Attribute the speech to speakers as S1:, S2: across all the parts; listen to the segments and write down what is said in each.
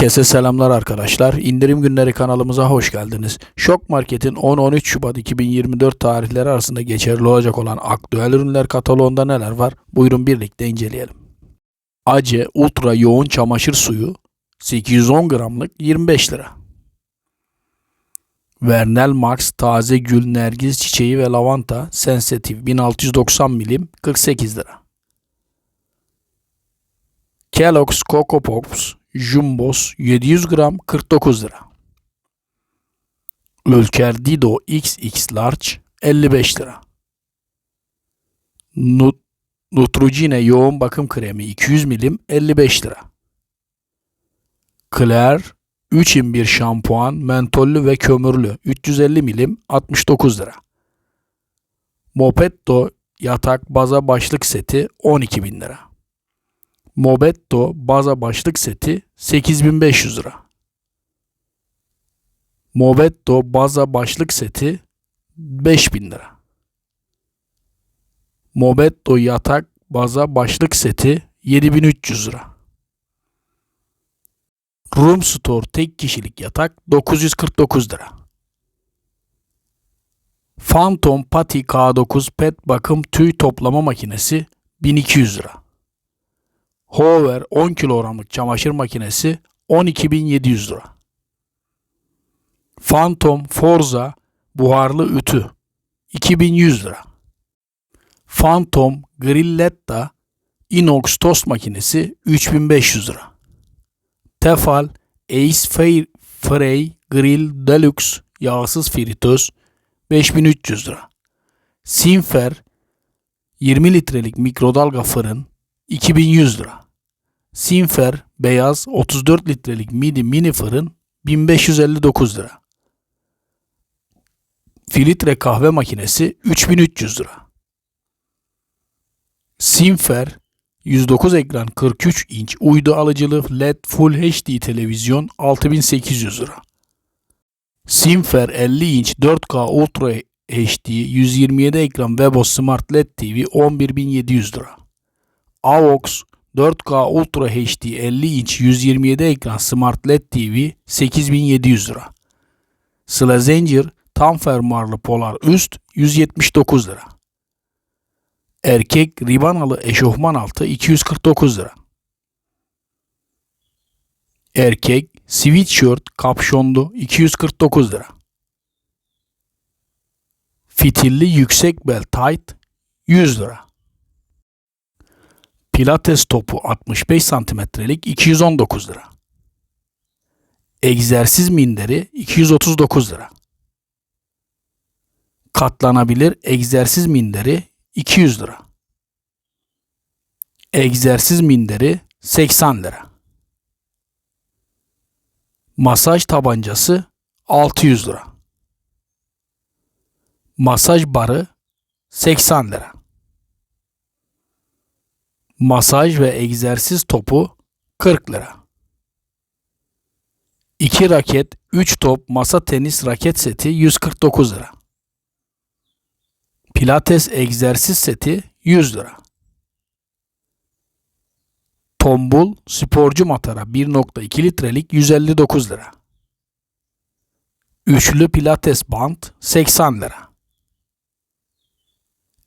S1: Herkese selamlar arkadaşlar. İndirim günleri kanalımıza hoş geldiniz. Şok Market'in 10-13 Şubat 2024 tarihleri arasında geçerli olacak olan aktüel ürünler kataloğunda neler var? Buyurun birlikte inceleyelim. Ace Ultra Yoğun Çamaşır Suyu 810 gramlık 25 lira. Vernel Max Taze Gül Nergiz Çiçeği ve Lavanta Sensitive 1690 milim 48 lira. Kellogg's Coco Pops Jumbos 700 gram 49 lira. Ülker Dido XX Large 55 lira. Nut Neutrogena yoğun bakım kremi 200 milim 55 lira. Claire 3 in 1 şampuan mentollü ve kömürlü 350 milim 69 lira. Mopetto yatak baza başlık seti 12 bin lira. Mobetto baza başlık seti 8500 lira. Mobetto baza başlık seti 5000 lira. Mobetto yatak baza başlık seti 7300 lira. Room Store tek kişilik yatak 949 lira. Phantom Pati K9 pet bakım tüy toplama makinesi 1200 lira. Hover 10 kilogramlık çamaşır makinesi 12.700 lira. Phantom Forza buharlı ütü 2100 lira. Phantom Grilletta inox tost makinesi 3500 lira. Tefal Ace Fair Frey Grill Deluxe yağsız fritöz 5300 lira. Sinfer 20 litrelik mikrodalga fırın 2100 lira. Sinfer beyaz 34 litrelik midi mini fırın 1559 lira. Filtre kahve makinesi 3300 lira. Sinfer 109 ekran 43 inç uydu alıcılı LED Full HD televizyon 6800 lira. Sinfer 50 inç 4K Ultra HD 127 ekran Webos Smart LED TV 11700 lira. AVOX 4K Ultra HD 50 inç 127 ekran Smart LED TV 8700 lira. Slazenger tam fermuarlı polar üst 179 lira. Erkek ribanalı eşofman altı 249 lira. Erkek sweatshirt kapşonlu 249 lira. Fitilli yüksek bel tight 100 lira. Pilates topu 65 santimetrelik 219 lira. Egzersiz minderi 239 lira. Katlanabilir egzersiz minderi 200 lira. Egzersiz minderi 80 lira. Masaj tabancası 600 lira. Masaj barı 80 lira. Masaj ve egzersiz topu 40 lira. 2 raket, 3 top masa tenis raket seti 149 lira. Pilates egzersiz seti 100 lira. Tombul sporcu matara 1.2 litrelik 159 lira. Üçlü pilates band 80 lira.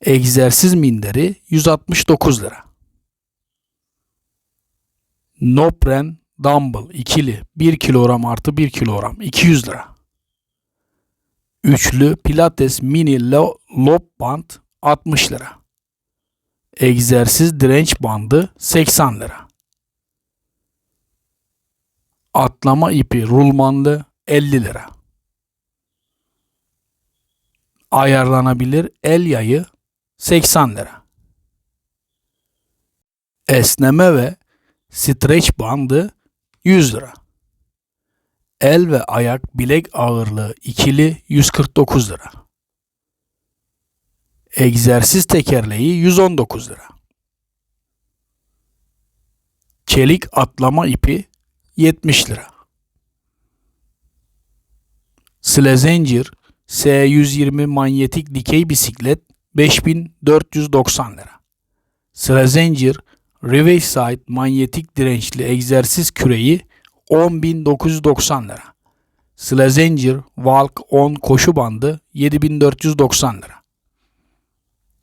S1: Egzersiz minderi 169 lira. Nopren Dumbbell ikili 1 kilogram artı 1 kilogram 200 lira. Üçlü Pilates mini lo lob band 60 lira. Egzersiz direnç bandı 80 lira. Atlama ipi rulmanlı 50 lira. Ayarlanabilir el yayı 80 lira. Esneme ve streç bandı 100 lira. El ve ayak bilek ağırlığı ikili 149 lira. Egzersiz tekerleği 119 lira. Çelik atlama ipi 70 lira. Slazenger S120 manyetik dikey bisiklet 5490 lira. Slazenger Riverside manyetik dirençli egzersiz küreği 10.990 lira. Slazenger Valk 10 koşu bandı 7490 lira.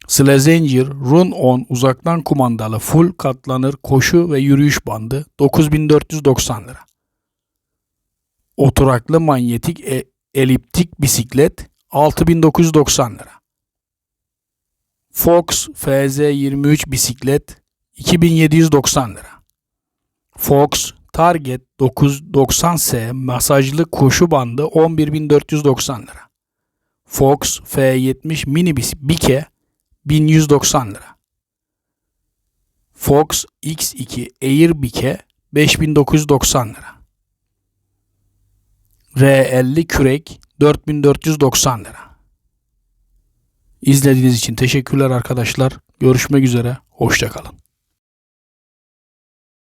S1: Slazenger Run 10 uzaktan kumandalı full katlanır koşu ve yürüyüş bandı 9490 lira. Oturaklı manyetik e- eliptik bisiklet 6990 lira. Fox FZ23 bisiklet 2790 lira. Fox Target 990S masajlı koşu bandı 11490 lira. Fox F70 mini bis- bike 1190 lira. Fox X2 Air bike 5990 lira. R50 kürek 4490 lira. İzlediğiniz için teşekkürler arkadaşlar. Görüşmek üzere. Hoşçakalın.